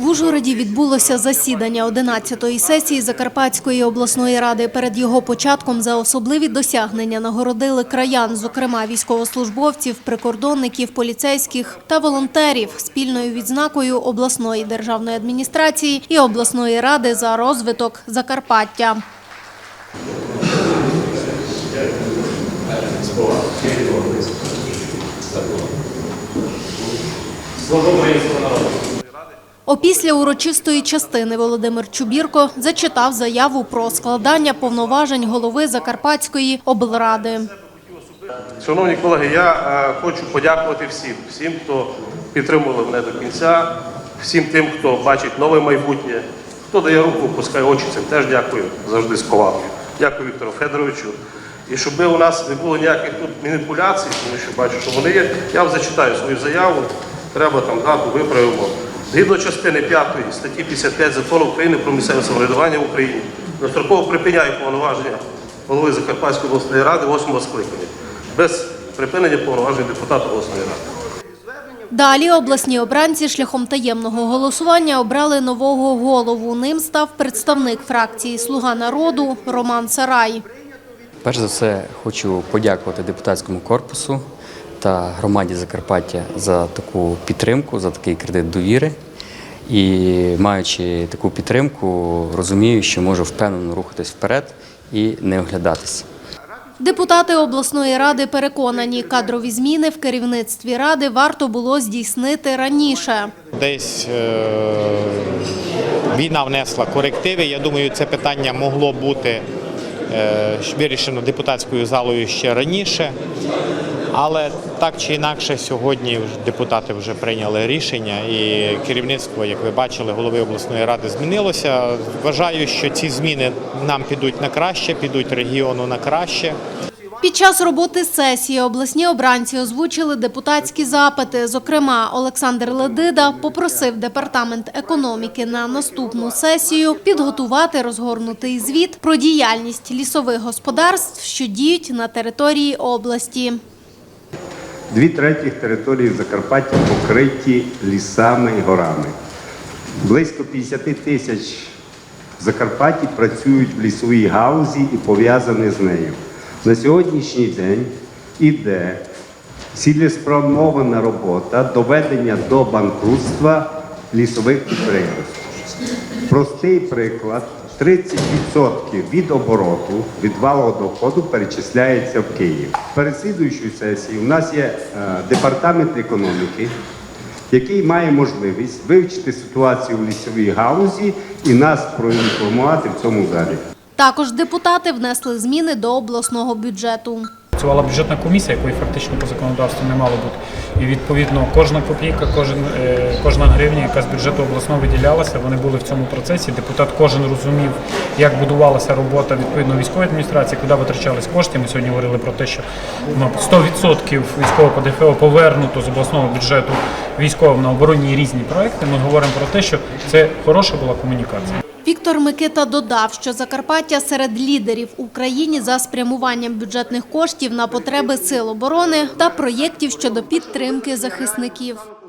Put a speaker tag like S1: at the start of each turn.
S1: В Ужгороді відбулося засідання 11-ї сесії Закарпатської обласної ради. Перед його початком за особливі досягнення нагородили краян, зокрема військовослужбовців, прикордонників, поліцейських та волонтерів спільною відзнакою обласної державної адміністрації і обласної ради за розвиток Закарпаття. Опісля урочистої частини Володимир Чубірко зачитав заяву про складання повноважень голови Закарпатської облради.
S2: Шановні колеги, я е, хочу подякувати всім, всім, хто підтримував мене до кінця, всім тим, хто бачить нове майбутнє, хто дає руку, пускає очі, цим теж дякую завжди з повагою. Дякую Віктору Федоровичу. І щоб у нас не було ніяких тут маніпуляцій, тому що бачу, що вони є. Я вам зачитаю свою заяву, треба там дату виправимо. Згідно частини 5 статті 55 закону України про місцеве самоврядування в Україні, достроково припиняю повноваження голови Закарпатської обласної ради 8 скликання без припинення повноважень депутата обласної ради.
S1: Далі обласні обранці шляхом таємного голосування обрали нового голову. Ним став представник фракції Слуга народу Роман Сарай.
S3: Перш за все, хочу подякувати депутатському корпусу та громаді Закарпаття за таку підтримку, за такий кредит довіри. І маючи таку підтримку, розумію, що можу впевнено рухатись вперед і не оглядатися.
S1: Депутати обласної ради переконані, кадрові зміни в керівництві ради варто було здійснити раніше.
S4: Десь е, війна внесла корективи. Я думаю, це питання могло бути е, вирішено депутатською залою ще раніше. Але так чи інакше, сьогодні депутати вже прийняли рішення, і керівництво, як ви бачили, голови обласної ради змінилося. Вважаю, що ці зміни нам підуть на краще, підуть регіону на краще.
S1: Під час роботи сесії обласні обранці озвучили депутатські запити. Зокрема, Олександр Ледида попросив департамент економіки на наступну сесію підготувати розгорнутий звіт про діяльність лісових господарств, що діють на території області.
S5: Дві третіх території Закарпаття покриті лісами і горами. Близько 50 тисяч в Закарпатті працюють в лісовій гаузі і пов'язані з нею. На сьогоднішній день іде цілеспрямована робота доведення до банкрутства лісових підприємств. Простий приклад: 30% від обороту, від валового доходу перечисляється в Київ. Перед слідуючою сесією у нас є е, департамент економіки, який має можливість вивчити ситуацію в лісовій галузі і нас проінформувати в цьому залі.
S1: Також депутати внесли зміни до обласного бюджету.
S6: Працювала бюджетна комісія, якої фактично по законодавству не мало бути. І відповідно кожна копійка, кожен, е, кожна гривня, яка з бюджету обласного виділялася, вони були в цьому процесі. Депутат кожен розумів, як будувалася робота відповідно військової адміністрації, куди витрачались кошти. Ми сьогодні говорили про те, що ну, 100% військового ПДФО повернуто з обласного бюджету військовим на оборонні різні проекти. Ми говоримо про те, що це хороша була комунікація.
S1: Віктор Микита додав, що Закарпаття серед лідерів в Україні за спрямуванням бюджетних коштів на потреби сил оборони та проєктів щодо підтримки захисників.